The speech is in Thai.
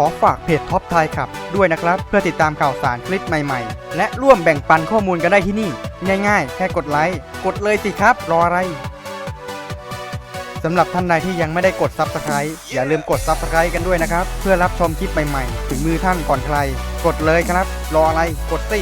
ขอฝากเพจท็อปไทยขับด้วยนะครับ เพื่อติดตามข่าวสารคลิปใหม่ๆ และร่วมแบ่งปันข้อมูลกันได้ที่นี่ ง่ายๆ แค่กดไลค์กดเลยสิครับ รออะไรสำหรับท่านใดที่ยังไม่ได้กด Subscribe อย่าลืมกด Subscribe กันด้วยนะครับ เพื่อรับชมคลิปใหม่ๆ ถึงมือท่านก่อนใคร กดเลยครับ รออะไรกดสิ